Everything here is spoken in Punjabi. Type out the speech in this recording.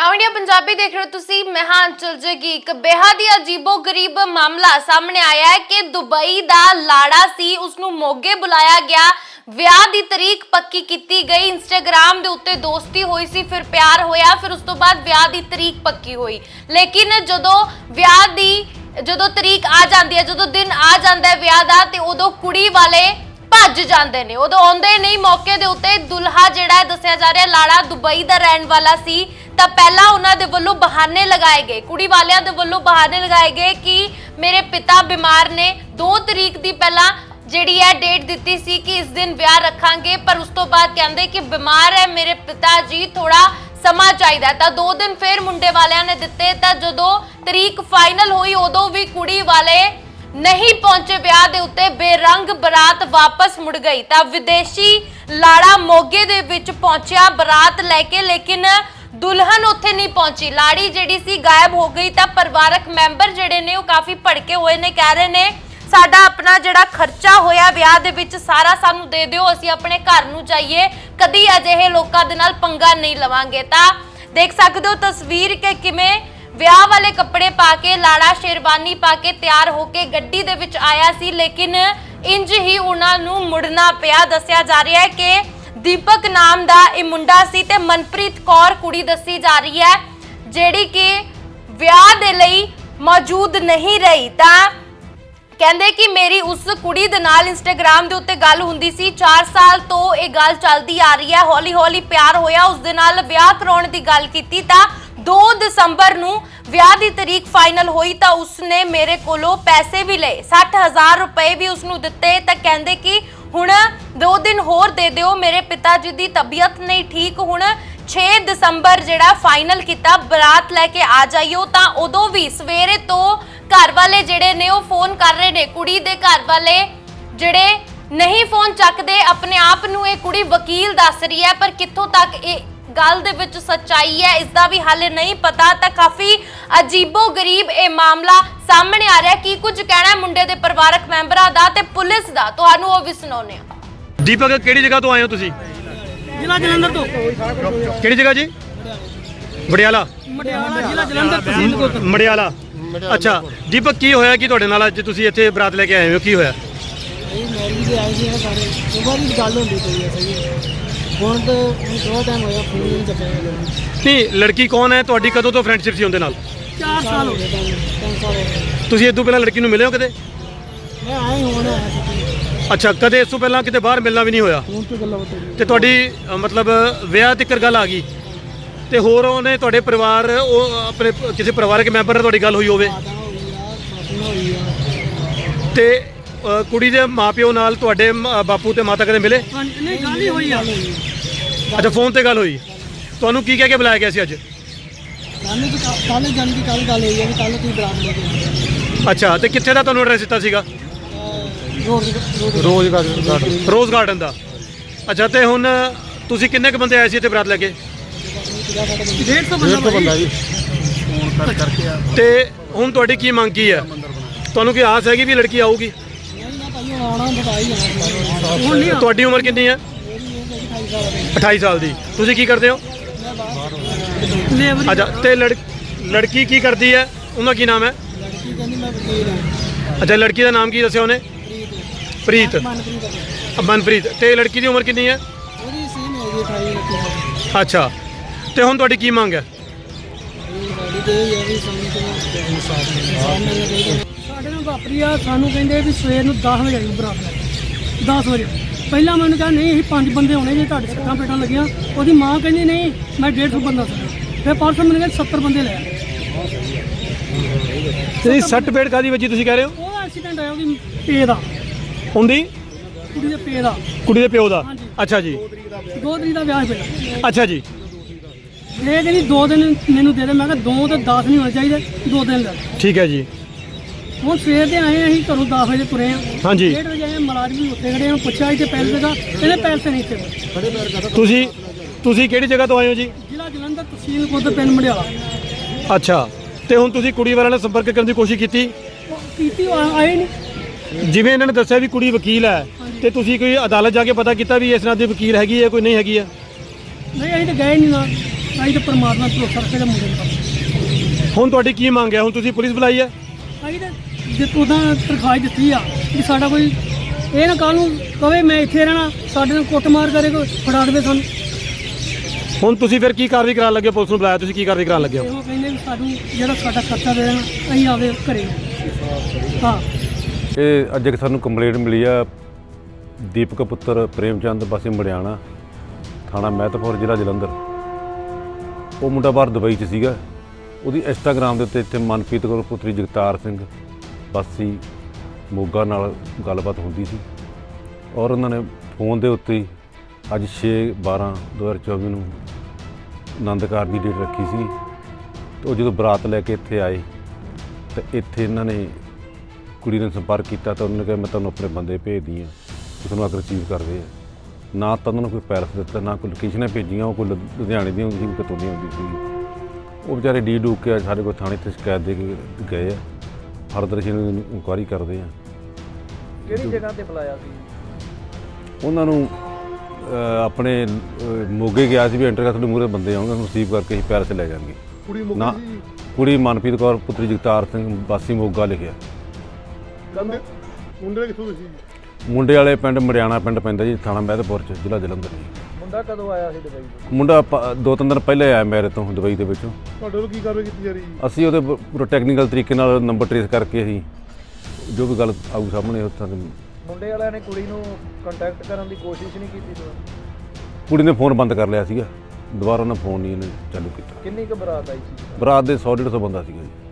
ਨਾਉ ਇੰਡੀਆ ਪੰਜਾਬੀ ਦੇਖ ਰਹੇ ਹੋ ਤੁਸੀਂ। ਮੈਂ ਹਾਂ ਅੰਚਲ ਜਗੀ ਇੱਕ ਬੇਹੱਦ ਹੀ ਅਜੀਬੋ ਗਰੀਬ ਮਾਮਲਾ ਸਾਹਮਣੇ ਆਇਆ ਹੈ ਕਿ ਦੁਬਈ ਦਾ ਲਾੜਾ ਸੀ ਉਸ ਨੂੰ ਮੋਗੇ ਬੁਲਾਇਆ ਗਿਆ। ਵਿਆਹ ਦੀ ਤਰੀਕ ਪੱਕੀ ਕੀਤੀ ਗਈ। ਇੰਸਟਾਗ੍ਰam ਦੇ ਉੱਤੇ ਦੋਸਤੀ ਹੋਈ ਸੀ, ਫਿਰ ਪਿਆਰ ਹੋਇਆ, ਫਿਰ ਉਸ ਤੋਂ ਬਾਅਦ ਵਿਆਹ ਦੀ ਤਰੀਕ ਪੱਕੀ ਹੋਈ। ਲੇਕਿਨ ਜਦੋਂ ਵਿਆਹ ਦੀ, ਜਦੋਂ ਤਰੀਕ ਆ ਜਾਂਦੀ ਹੈ, ਜਦੋਂ ਦਿਨ ਆ ਜਾਂਦਾ ਹੈ ਵਿਆਹ ਦਾ, ਤੇ ਉਦੋਂ ਕੁੜੀ ਵਾਲੇ ਭੱਜ ਜਾਂਦੇ ਨੇ। ਉਦੋਂ ਆਉਂਦੇ ਨਹੀਂ ਮੌਕੇ ਦੇ ਉੱਤੇ। ਦੁਲਹਾ ਜਿਹੜਾ ਦੱਸਿਆ ਜਾ ਰਿਹਾ, ਲਾੜਾ ਦੁਬਈ ਦਾ ਰਹਿਣ ਵਾਲਾ ਸੀ। ਤਾਂ ਪਹਿਲਾਂ ਉਹਨਾਂ ਦੇ ਵੱਲੋਂ ਬਹਾਨੇ ਲਗਾਏ ਗਏ। ਕੁੜੀ ਵਾਲਿਆਂ ਦੇ ਵੱਲੋਂ ਬਹਾਨੇ ਲਗਾਏ ਗਏ ਕਿ ਮੇਰੇ ਪਿਤਾ ਬਿਮਾਰ ਨੇ। 2 ਤਰੀਕ ਦੀ ਪਹਿਲਾਂ ਜਿਹੜੀ ਹੈ ਡੇਟ ਦਿੱਤੀ ਸੀ ਕਿ ਇਸ ਦਿਨ ਵਿਆਹ ਰੱਖਾਂਗੇ, ਪਰ ਉਸ ਤੋਂ ਬਾਅਦ ਕਹਿੰਦੇ ਕਿ ਬਿਮਾਰ ਹੈ ਮੇਰੇ ਪਿਤਾ ਜੀ ਥੋੜਾ ਸਮਾਂ ਚਾਹੀਦਾ ਤਾਂ 2 ਦਿਨ ਫੇਰ ਮੁੰਡੇ ਵਾਲਿਆਂ ਨੇ ਦਿੱਤੇ। ਤਾਂ ਜਦੋਂ ਤਰੀਕ ਫਾਈਨਲ ਹੋਈ, ਉਦੋਂ ਵੀ ਕੁੜੀ ਵਾਲੇ ਨਹੀਂ ਪਹੁੰਚੇ ਵਿਆਹ ਦੇ ਉੱਤੇ। ਬੇਰੰਗ ਬਰਾਤ ਵਾਪਸ ਮੁੜ ਗਈ। ਤਾਂ ਵਿਦੇਸ਼ੀ ਲਾੜਾ ਮੋਗੇ ਦੇ ਵਿੱਚ ਪਹੁੰਚਿਆ ਬਰਾਤ ਲੈ ਕੇ, ਲੇਕਿਨ ਦੁਲਹਨ ਉੱਥੇ ਨਹੀਂ ਪਹੁੰਚੀ। ਲਾੜੀ ਜਿਹੜੀ ਸੀ ਗਾਇਬ ਹੋ ਗਈ ਤਾਂ ਪਰਿਵਾਰਕ ਮੈਂਬਰ ਜਿਹੜੇ ਨੇ ਉਹ ਕਾਫੀ ਭੜਕੇ ਹੋਏ ਨੇ, ਕਹਿ ਰਹੇ ਨੇ, ਸਾਡਾ ਆਪਣਾ ਜਿਹੜਾ ਖਰਚਾ ਹੋਇਆ ਵਿਆਹ ਦੇ ਵਿੱਚ ਸਾਰਾ ਸਾਨੂੰ ਦੇ ਦਿਓ, ਅਸੀਂ ਆਪਣੇ ਘਰ ਨੂੰ ਜਾਈਏ, ਕਦੀ ਅਜਿਹੇ ਲੋਕਾਂ ਦੇ ਨਾਲ ਪੰਗਾ ਨਹੀਂ ਲਵਾਂਗੇ। ਤਾਂ ਦੇਖ ਸਕਦੇ ਹੋ ਤਸਵੀਰ ਕਿ ਕਿਵੇਂ ਵਿਆਹ ਵਾਲੇ ਕੱਪੜੇ ਪਾ ਕੇ, ਲਾੜਾ ਸ਼ੇਰਵਾਨੀ ਪਾ ਕੇ ਤਿਆਰ ਹੋ ਕੇ ਗੱਡੀ ਦੇ ਵਿੱਚ ਆਇਆ ਸੀ, ਲੇਕਿਨ ਇੰਜ ਹੀ ਉਹਨਾਂ ਨੂੰ ਮੁੜਨਾ ਪਿਆ। ਦੱਸਿਆ ਜਾ ਰਿਹਾ ਹੈ ਕਿ ਦੀਪਕ ਨਾਮ ਦਾ ਇਹ ਮੁੰਡਾ ਸੀ ਤੇ ਮਨਪ੍ਰੀਤ ਕੌਰ ਕੁੜੀ ਦੱਸੀ ਜਾ ਰਹੀ ਹੈ, ਜਿਹੜੀ ਕਿ ਵਿਆਹ ਦੇ ਲਈ ਮੌਜੂਦ ਨਹੀਂ ਰਹੀ। ਤਾਂ ਕਹਿੰਦੇ ਕਿ ਮੇਰੀ ਉਸ ਕੁੜੀ ਦੇ ਨਾਲ ਇੰਸਟਾਗ੍ਰam ਦੇ ਉੱਤੇ ਗੱਲ ਹੁੰਦੀ ਸੀ। 4 ਸਾਲ ਤੋਂ ਇਹ ਗੱਲ ਚੱਲਦੀ ਆ ਰਹੀ ਹੈ। ਹੌਲੀ ਹੌਲੀ ਪਿਆਰ ਹੋਇਆ। ਉਸ ਦੇ ਨਾਲ ਵਿਆਹ ਕਰਾਉਣ ਦੀ ਗੱਲ ਕੀਤੀ। ਤਾਂ 2 ਦਸੰਬਰ ਨੂੰ ਵਿਆਹ ਦੀ ਤਰੀਕ ਫਾਈਨਲ ਹੋਈ ਤਾਂ ਉਸਨੇ ਮੇਰੇ ਕੋਲੋਂ ਪੈਸੇ ਵੀ ਲਏ। 60000 ਰੁਪਏ ਵੀ ਉਸ ਨੂੰ ਦਿੱਤੇ। ਤਾਂ ਕਹਿੰਦੇ ਕਿ ਹੁਣ 2 ਦਿਨ ਹੋਰ ਦੇ ਦਿਓ, ਮੇਰੇ ਪਿਤਾ ਜੀ ਦੀ ਤਬੀਅਤ ਨਹੀਂ ਠੀਕ ਹੁਣ। 6 ਦਸੰਬਰ ਜਿਹੜਾ ਫਾਈਨਲ ਕੀਤਾ, ਬਰਾਤ ਲੈ ਕੇ ਆ ਜਾਈਓ ਤਾਂ ਉਦੋਂ ਵੀ ਸਵੇਰੇ ਤੋਂ ਘਰ ਵਾਲੇ ਜਿਹੜੇ ਨੇ ਉਹ ਫੋਨ ਕਰ ਰਹੇ ਨੇ। ਕੁੜੀ ਦੇ ਘਰ ਵਾਲੇ ਜਿਹੜੇ ਨਹੀਂ ਫੋਨ ਚੱਕਦੇ, ਆਪਣੇ ਆਪ ਨੂੰ ਇਹ ਕੁੜੀ ਵਕੀਲ ਦੱਸ ਰਹੀ ਹੈ, ਪਰ ਕਿੱਥੋਂ ਤੱਕ ਇਹ ਗੱਲ ਦੇ ਵਿੱਚ ਸੱਚਾਈ ਹੈ ਇਸ ਦਾ ਵੀ ਹਾਲੇ ਨਹੀਂ ਪਤਾ ਤਾਂ ਕਾਫੀ ਅਜੀਬੋ ਗਰੀਬ ਇਹ ਮਾਮਲਾ ਸਾਹਮਣੇ ਆ ਰਿਹਾ ਕੀ ਕੁਝ ਕਹਿਣਾ ਮੁੰਡੇ ਦੇ ਪਰਿਵਾਰਕ ਮੈਂਬਰਾਂ ਦਾ ਤੇ ਪੁਲਿਸ ਦਾ? ਤੁਹਾਨੂੰ ਉਹ ਵੀ ਸੁਣਾਉਂਦੇ ਹਾਂ। ਦੀਪਕ ਕਿਹੜੀ ਜਗ੍ਹਾ ਤੋਂ ਆਏ ਹੋ ਤੁਸੀਂ? ਜ਼ਿਲ੍ਹਾ ਜਲੰਧਰ ਤੋਂ। ਕਿਹੜੀ ਜਗ੍ਹਾ ਜੀ? ਵੜਿਆਲਾ ਮਟਿਆਲਾ ਜ਼ਿਲ੍ਹਾ ਜਲੰਧਰ ਤਹਿਸੀਲ ਕੋਟ ਮੜਿਆਲਾ। ਅੱਛਾ ਦੀਪਕ ਕੀ ਹੋਇਆ? ਕਿ ਤੁਹਾਡੇ ਨਾਲ ਅੱਜ ਤੁਸੀਂ ਇੱਥੇ ਬਰਾਤ ਲੈ ਕੇ ਆਏ ਹੋ? ਕੀ ਹੋਇਆ? ਇਹ ਮੈਰਿਜ ਦੇ ਆਏ ਸੀ ਸਾਰੇ। ਸੁਬਾਹ ਦੀ ਗੱਲ ਹੁੰਦੀ ਪਈ ਹੈ ਸਹੀ ਹੈ। ਹੁਣ ਤਾਂ ਹੁਣ ਥੋੜਾ ਟਾਈਮ ਹੋਇਆ ਫੋਨ ਨਹੀਂ ਚੱਕਿਆ ਗਿਆ ਨਹੀਂ ਲੜਕੀ ਕੌਣ ਹੈ? ਤੁਹਾਡੀ ਕਦੋਂ ਤੋਂ ਫਰੈਂਡਸ਼ਿਪ ਸੀ ਉਹਦੇ ਨਾਲ? 4 ਸਾਲ ਹੋ ਗਏ। ਤੁਹਾਨੂੰ 3 ਸਾਲ ਹੋ ਗਏ। ਤੁਸੀਂ ਇਸ ਤੋਂ ਪਹਿਲਾਂ ਲੜਕੀ ਨੂੰ ਮਿਲੇ ਹੋ ਕਦੇ? ਮੈਂ ਆਇਆ ਹੁਣ ਆਇਆ ਸੀ। ਅੱਛਾ ਕਦੇ ਇਸ ਤੋਂ ਪਹਿਲਾਂ ਕਿਤੇ ਬਾਹਰ ਮਿਲਣਾ ਵੀ ਨਹੀਂ ਹੋਇਆ? ਫੋਨ ਤੇ ਗੱਲਾਂ ਬਤੋ ਤੇ ਤੁਹਾਡੀ ਅ, ਮਤਲਬ ਵਿਆਹ ਤੱਕ ਗੱਲ ਆ ਗਈ। ਤੇ ਹੋਰ ਉਹਨੇ ਤੁਹਾਡੇ ਪਰਿਵਾਰ ਉਹ ਆਪਣੇ ਪ- ਕਿਸੇ ਪਰਿਵਾਰਕ ਮੈਂਬਰ ਨਾਲ ਤੁਹਾਡੀ ਗੱਲ ਹੋਈ ਹੋਵੇ? ਮਾਤਾ ਹੋਈ ਆ ਮਾਸੀ ਨਾਲ ਹੋਈ ਆ। ਤੇ ਅ, ਕੁੜੀ ਦੇ ਮਾਪਿਓ ਨਾਲ ਤੁਹਾਡੇ ਮ- ਬਾਪੂ ਤੇ ਮਾਤਾ ਕਦੇ ਮਿਲੇ? ਹਾਂਜੀ ਨਹੀਂ ਗੱਲ ਹੀ ਹੋਈ ਆ। ਅੱਛਾ ਫੋਨ ਤੇ ਗੱਲ ਹੋਈ। ਤੁਹਾਨੂੰ ਕੀ ਕਹਿ ਕੇ ਬੁਲਾਇਆ ਗਿਆ ਸੀ ਅੱਜ? ਸਾਨੂੰ ਤਾਂ ਕੱਲ ਜਾਣ ਦੀ ਕੱਲ ਗੱਲ ਹੋਈ ਆ ਵੀ ਕੱਲ ਤੁਸੀਂ ਬਰਾਤ ਲੈ ਕੇ ਆਉਣਾ। ਅੱਛਾ ਤੇ ਕਿੱਥੇ ਦਾ ਤੁਹਾਨੂੰ ਐਡਰੈਸ ਦਿੱਤਾ ਸੀਗਾ? ਰੋਜ਼ ਗਾਰਡਨ ਰੋਜ਼ ਗਾਰਡਨ ਦਾ। ਅੱਛਾ ਤੇ ਹੁਣ ਤੁਸੀਂ ਕਿੰਨੇ ਕ ਬੰਦੇ ਆਏ ਸੀ ਇੱਥੇ ਬਰਾਤ ਲੈ ਕੇ? 150 ਬੰਦਾ ਜੀ। ਤੇ ਹੁਣ ਤੁਹਾਡੀ ਕੀ ਮੰਗ ਕੀ ਹੈ? ਤੁਹਾਨੂੰ ਕੀ ਆਸ ਹੈਗੀ ਵੀ ਲੜਕੀ ਆਊਗੀ? ਨਹੀਂ ਨਾ ਭਾਈ ਹੁਣ ਆਉਣਾ ਬਤਾ ਹੀ ਜਾਣਾ। ਤੁਹਾਡੀ ਉਮਰ ਕਿੰਨੀ ਹੈ? 28 ਸਾਲ 28 ਸਾਲ ਦੀ। ਤੁਸੀਂ ਕੀ ਕਰਦੇ ਹੋ? ਲੇਬਰ ਅੱਛਾ ਤੇ ਲੜ ਲੜਕੀ ਕੀ ਕਰਦੀ ਹੈ? ਉਹਦਾ ਕੀ ਨਾਮ ਹੈ? ਲੜਕੀ ਕਹਿੰਦੀ ਮੈਂ ਵਕੀਲ ਹਾਂ। ਅੱਛਾ ਲੜਕੀ ਦਾ ਨਾਮ ਕੀ ਦੱਸਿਆ ਉਹਨੇ? ਪ੍ਰੀਤ। ਮਨਪ੍ਰੀਤ। ਮਨਪ੍ਰੀਤ। ਤੇ ਲੜਕੀ ਦੀ ਉਮਰ ਕਿੰਨੀ ਹੈ? ਉਹਦੀ ਸੀਨ ਹੈਗੀ 28 ਲੱਖੀ ਸਾਡੀ ਅੱਛਾ। ਤੇ ਹੁਣ ਤੁਹਾਡੀ ਕੀ ਮੰਗ ਹੈ? ਸਾਡੀ ਤੇ ਇਹ ਹੈ ਵੀ ਸਾਨੂੰ ਤੇ ਇਨਸਾਫ ਮਿਲਣਾ ਚਾਹੀਦਾ। ਸਾਡੇ ਨਾਲ ਵਾਪਰੀ ਆ ਸਾਨੂੰ ਕਹਿੰਦੇ ਵੀ ਸਵੇਰ ਨੂੰ 10 ਵਜੇ ਕੇ। 10 ਵਜੇ। ਪਹਿਲਾਂ ਮੈਨੂੰ ਕਿਹਾ ਨਹੀਂ ਅਸੀਂ ਪੰਜ ਬੰਦੇ ਹੋਣੇ ਜੇ ਤੁਹਾਡੇ ਸੱਟਾਂ ਪੇਟਾਂ ਲੱਗੀਆਂ। ਉਹਦੀ ਮਾਂ ਕਹਿੰਦੀ ਨਹੀਂ ਮੈਂ 150 ਬੰਦਾ ਸੀ। ਫਿਰ ਪਰਸੋਂ ਮੈਨੂੰ ਕਹਿੰਦੇ 70 ਬੰਦੇ ਲੈ ਆਏ। ਤੇ ਸੱਟ ਪੇੜ ਕਾਦੀ ਵੱਜੀ ਤੁਸੀਂ ਕਹਿ ਰਹੇ ਹੋ? ਉਹਦਾ ਐਕਸੀਡੈਂਟ ਹੋਇਆ ਉਹਦੀ ਪੇ ਦਾ। ਹੁੰਦੀ ਕੁੜੀ ਦੇ ਪੇ ਦਾ। ਕੁੜੀ ਦੇ ਪਿਓ ਦਾ। ਅੱਛਾ ਜੀ। ਦੋ ਤਰੀਕ ਦਾ ਵਿਆਹ ਪਿਆ ਅੱਛਾ ਜੀ। ਇਹ ਕਹਿੰਦੀ ਦੋ ਦਿਨ ਮੈਨੂੰ ਦੇ ਦੇ ਮੈਂ ਕਿਹਾ ਦੋ ਤੇ 10 ਨਹੀਂ ਹੋਣੇ ਚਾਹੀਦੇ ਦੋ ਦਿਨ ਲੈ। ਠੀਕ ਹੈ ਜੀ। ਹੁਣ ਸਵੇਰ ਦੇ ਆਏ ਅਸੀਂ ਘਰੋਂ 10 ਵਜੇ ਤੁਰੇ ਆ। ਹਾਂਜੀ। 1:30 ਵਜੇ ਆਏ ਮੁਲਾਜ਼ਮ ਵੀ ਉੱਥੇ ਖੜੇ ਆ ਪੁੱਛਿਆ ਇੱਥੇ ਪੈਸੇ ਦਾ ਇਹਦੇ ਪੈਸੇ ਨਹੀਂ ਇੱਥੇ। ਤੁਸੀਂ ਤੁਸੀਂ ਕਿਹੜੀ ਜਗ੍ਹਾ ਤੋਂ ਆਏ ਹੋ ਜੀ? ਜ਼ਿਲ੍ਹਾ ਜਲੰਧਰ ਤਹਿਸੀਲ ਕੋਦ ਪਿੰਡ ਮੜਿਆਲਾ ਅੱਛਾ ਤੇ ਹੁਣ ਤੁਸੀਂ ਕੁੜੀ ਵਾਲਿਆਂ ਨਾਲ ਸੰਪਰਕ ਕਰਨ ਦੀ ਕੋਸ਼ਿਸ਼ ਕੀਤੀ? ਕੀਤੀ ਆਏ ਨਹੀਂ ਜਿਵੇਂ ਇਹਨਾਂ ਨੇ ਦੱਸਿਆ ਵੀ ਕੁੜੀ ਵਕੀਲ ਹੈ ਤੇ ਤੁਸੀਂ ਕੋਈ ਅਦਾਲਤ ਜਾ ਕੇ ਪਤਾ ਕੀਤਾ ਵੀ ਇਸ ਨਾਲ ਦੀ ਵਕੀਲ ਹੈਗੀ ਹੈ ਕੋਈ ਨਹੀਂ ਹੈਗੀ ਹੈ? ਨਹੀਂ ਅਸੀਂ ਤਾਂ ਗਏ ਨਹੀਂ ਨਾ। ਅਸੀਂ ਤਾਂ ਪਰਮਾਤਮਾ ਤੇ ਰੱਖੇ ਤੇ ਮੁੰਡੇ ਨੂੰ। ਹੁਣ ਤੁਹਾਡੀ ਕੀ ਮੰਗ ਹੈ? ਹੁਣ ਤੁਸੀਂ ਪੁਲਿਸ ਬੁਲਾਈ ਹੈ? ਅਸੀਂ ਤਾਂ ਜੇ ਉਹਦਾ ਤਰਖਾਹ ਦਿੱਤੀ ਆ ਕਿ ਸਾਡਾ ਕੋਈ ਇਹ ਨਾ ਕੱਲ ਨੂੰ ਕਵੇ ਮੈਂ ਇੱਥੇ ਰਹਿਣਾ ਸਾਡੇ ਨਾਲ ਕੁੱਟਮਾਰ ਕਰੇ ਕੋਈ ਫੜਾ ਦੇਵੇ ਸਾਨੂੰ। ਹੁਣ ਤੁਸੀਂ ਫਿਰ ਕੀ ਕਾਰਵਾਈ ਕਰਾਉਣ ਲੱਗੇ ਹੋ? ਪੁਲਿਸ ਨੂੰ ਬੁਲਾਇਆ ਤੁਸੀਂ ਕੀ ਕਾਰਵਾਈ ਕਰਾਉਣ ਲੱਗੇ ਹੋ? ਇਹੋ ਕਹਿੰਦੇ ਵੀ ਸਾਨੂੰ ਜਿਹੜਾ ਸਾਡਾ ਖਰਚਾ ਦੇ ਦੇਣਾ ਅਸੀਂ ਆਵੇ ਘਰੇ। ਹਾਂ। ਇਹ ਅੱਜ ਇੱਕ ਸਾਨੂੰ ਕੰਪਲੇਂਟ ਮਿਲੀ ਆ ਦੀਪਕ ਪੁੱਤਰ ਪ੍ਰੇਮਚੰਦ ਵਾਸੀ ਮੜਿਆਣਾ ਥਾਣਾ ਮਹਿਤਪੁਰ ਜ਼ਿਲ੍ਹਾ ਜਲੰਧਰ। ਉਹ ਮੁੰਡਾ ਬਾਹਰ ਦੁਬਈ 'ਚ ਸੀਗਾ। ਉਹਦੀ ਇੰਸਟਾਗ੍ਰam ਦੇ ਉੱਤੇ ਇੱਥੇ ਮਨਪ੍ਰੀਤ ਕੌਰ ਪੁੱਤਰੀ ਜਗਤਾਰ ਸਿੰਘ ਵਾਸੀ ਮੋਗਾ ਨਾਲ ਗੱਲਬਾਤ ਹੁੰਦੀ ਸੀ। ਔਰ ਉਹਨਾਂ ਨੇ ਫੋਨ ਦੇ ਉੱਤੇ ਹੀ ਅੱਜ 6 12 2024 ਨੂੰ ਆਨੰਦਕਾਰ ਦੀ ਡੇਟ ਰੱਖੀ ਸੀ। ਤੇ ਉਹ ਜਦੋਂ ਬਰਾਤ ਲੈ ਕੇ ਇੱਥੇ ਆਏ, ਤੇ ਇੱਥੇ ਇਹਨਾਂ ਨੇ ਕੁੜੀ ਨੇ ਸੰਪਰਕ ਕੀਤਾ ਤਾਂ ਉਹਨਾਂ ਨੇ ਕਿਹਾ, ਮੈਂ ਤੁਹਾਨੂੰ ਆਪਣੇ ਬੰਦੇ ਭੇਜਦੀ ਆ ਤੇ ਤੁਹਾਨੂੰ ਅਗਰ ਰਿਸੀਵ ਕਰਦੇ ਆ। ਨਾ ਤਾਂ ਉਹਨਾਂ ਨੂੰ ਕੋਈ ਪੈਰਸ ਦਿੱਤਾ, ਨਾ ਕੋਈ ਲੋਕੇਸ਼ਨਾਂ ਭੇਜੀਆਂ, ਉਹ ਕੋਈ ਲੁ- ਲੁਧਿਆਣੇ ਦੀ ਹੁੰਦੀ ਸੀ, ਕਿਤੋਂ ਦੀ ਹੁੰਦੀ ਸੀ। ਉਹ ਵਿਚਾਰੇ ਡੀ ਡੂਕ ਕੇ ਸਾਡੇ ਕੋਲ ਥਾਣੇ ਤੇ ਸ਼ਿਕਾਇਤ ਦੇ ਕੇ ਗਏ ਆ ਫਰਦਰ ਅਸੀਂ ਇਨਕੁਆਰੀ ਕਰਦੇ ਆ। ਕਿਹੜੀ ਜਗ੍ਹਾ ਤੇ ਬੁਲਾਇਆ ਸੀ? ਉਹਨਾਂ ਨੂੰ ਅਹ, ਆਪਣੇ ਅਹ, ਮੋਗੇ ਗਿਆ ਸੀ ਵੀ ਐਂਟਰ ਕਰ ਤੁਹਾਡੇ ਮੂਹਰੇ ਬੰਦੇ ਆਉਣਗੇ ਤੁਹਾਨੂੰ ਰਿਸੀਵ ਕਰਕੇ ਅਸੀਂ ਪੈਰਸ ਲੈ ਜਾਾਂਗੇ ਕੁੜੀ ਨਾ ਕੁੜੀ ਮਨਪ੍ਰੀਤ ਕੌਰ ਪੁੱਤਰੀ ਜਗਤਾਰ ਸਿੰਘ ਵਾਸੀ ਮੋਗਾ ਲਿਖਿਆ। ਮੁੰਡੇ ਮੁੰਡੇ ਕਿੱਥੋਂ ਦੇ ਸੀ? ਮੁੰਡੇ ਵਾਲੇ ਪਿੰਡ ਮੜਿਆਣਾ ਪਿੰਡ ਪੈਂਦਾ ਜੀ ਥਾਣਾ ਮਹਿਦਪੁਰ ਚ ਜ਼ਿਲ੍ਹਾ ਜਲੰਧਰ ਜੀ। ਮੁੰਡਾ ਕਦੋਂ ਆਇਆ ਸੀ ਦੁਬਈ ਤੋਂ? ਮੁੰਡਾ ਪ- ਦੋ ਤਿੰਨ ਦਿਨ ਪਹਿਲੇ ਆਇਆ ਮੇਰੇ ਤੋਂ ਦੁਬਈ ਦੇ ਵਿੱਚੋਂ। ਤੁਹਾਡੇ ਵੱਲੋਂ ਕੀ ਕਾਰਵਾਈ ਕੀਤੀ ਜਾ ਰਹੀ ਹੈ ਅਸੀਂ ਉਹਦੇ ਪੂਰਾ ਟੈਕਨੀਕਲ ਤਰੀਕੇ ਨਾਲ ਨੰਬਰ ਟ੍ਰੇਸ ਕਰਕੇ ਅਸੀਂ ਜੋ ਵੀ ਗੱਲ ਆਊ ਸਾਹਮਣੇ ਉਸ ਤਰ੍ਹਾਂ ਦੀ ਮੁੰਡੇ ਵਾਲਿਆਂ ਨੇ ਕੁੜੀ ਨੂੰ ਕੰਟੈਕਟ ਕਰਨ ਦੀ ਕੋਸ਼ਿਸ਼ ਨਹੀਂ ਕੀਤੀ ਤੁਹਾਨੂੰ ਕੁੜੀ ਨੇ ਫੋਨ ਬੰਦ ਕਰ ਲਿਆ ਸੀਗਾ। ਦੁਬਾਰਾ ਉਹਨਾਂ ਫੋਨ ਨਹੀਂ ਇਹਨੇ ਚਾਲੂ ਕੀਤਾ। ਕਿੰਨੀ ਕੁ ਬਰਾਤ ਆਈ ਸੀ? ਬਰਾਤ ਦੇ 100 150 ਬੰਦਾ ਸੀਗਾ ਜੀ।